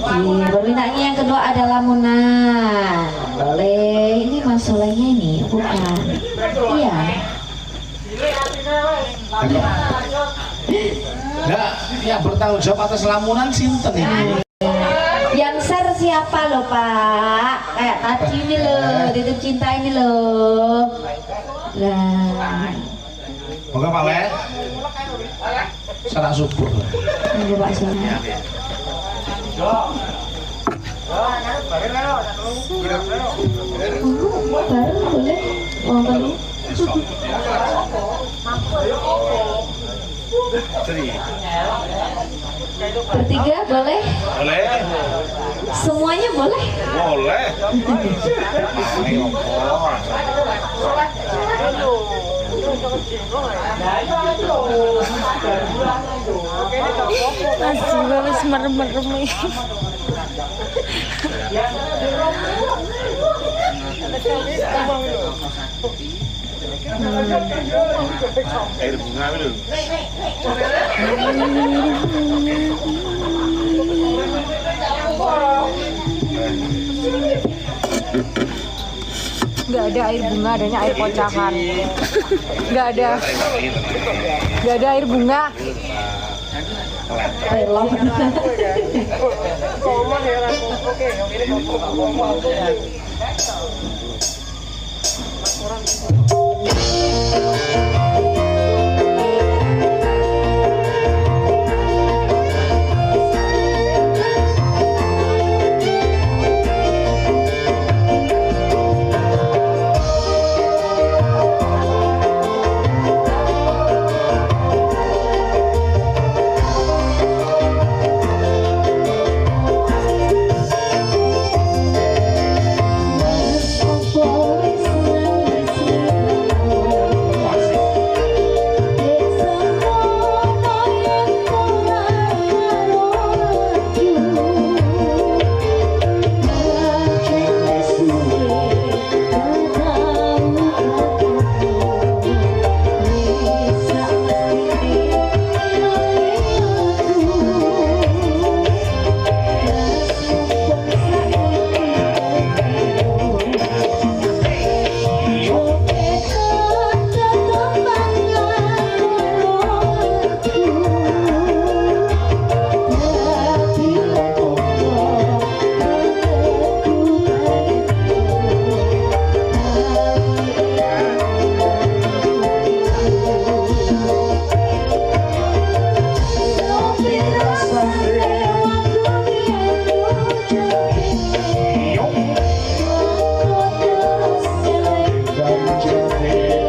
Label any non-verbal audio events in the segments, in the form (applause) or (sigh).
Permintaannya yang kedua ada lamunan. Boleh. Ini masalahnya ini bukan. Iya. Nah, yang bertanggung jawab atas lamunan sinten ini? Yang ser siapa loh Pak? Kayak tadi ini loh, titip cinta ini loh. Lah, Moga Pak Le. Salah subuh. ini Pak sana. Bertiga boleh? Boleh. Semuanya boleh? Boleh. (laughs) Masih bagus merem-merem ini. Air bunga dulu. nggak ada air bunga adanya air pocahan. Nggak ada. Nggak ada air bunga. Helm. Oke, Yeah.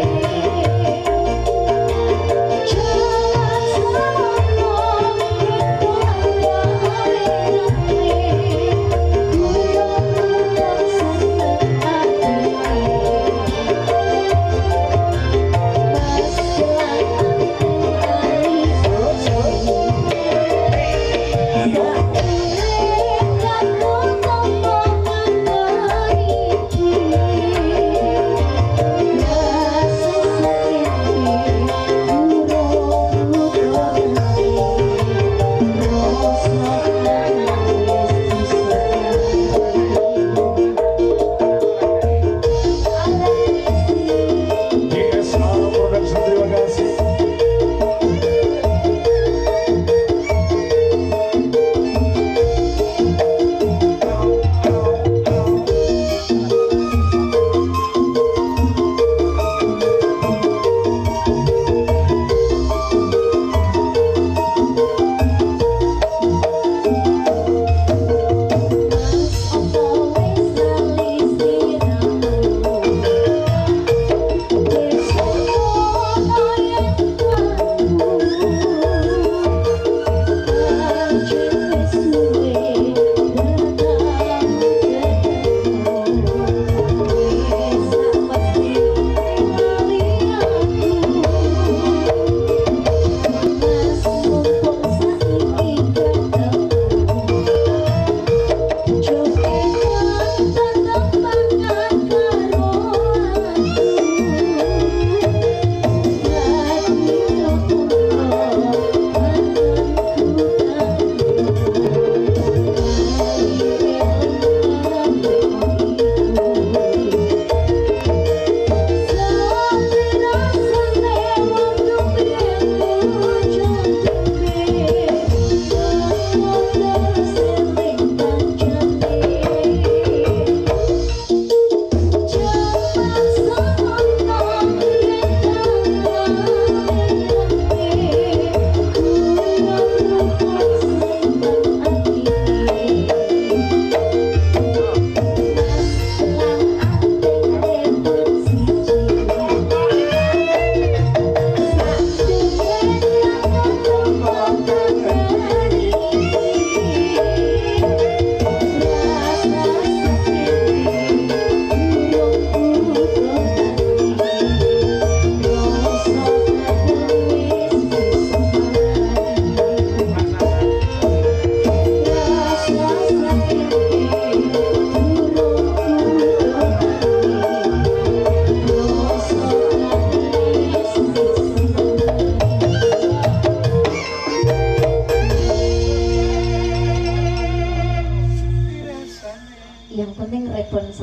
Belok.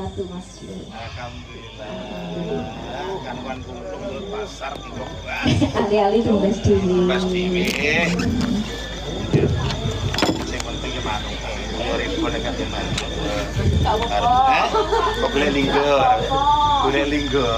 itu Mas Dwi? Alhamdulillah. Kan wan kulung ke pasar tugas diri. Mas Dewi. Penting. Eh? Kok boleh linggo. Boleh linggo.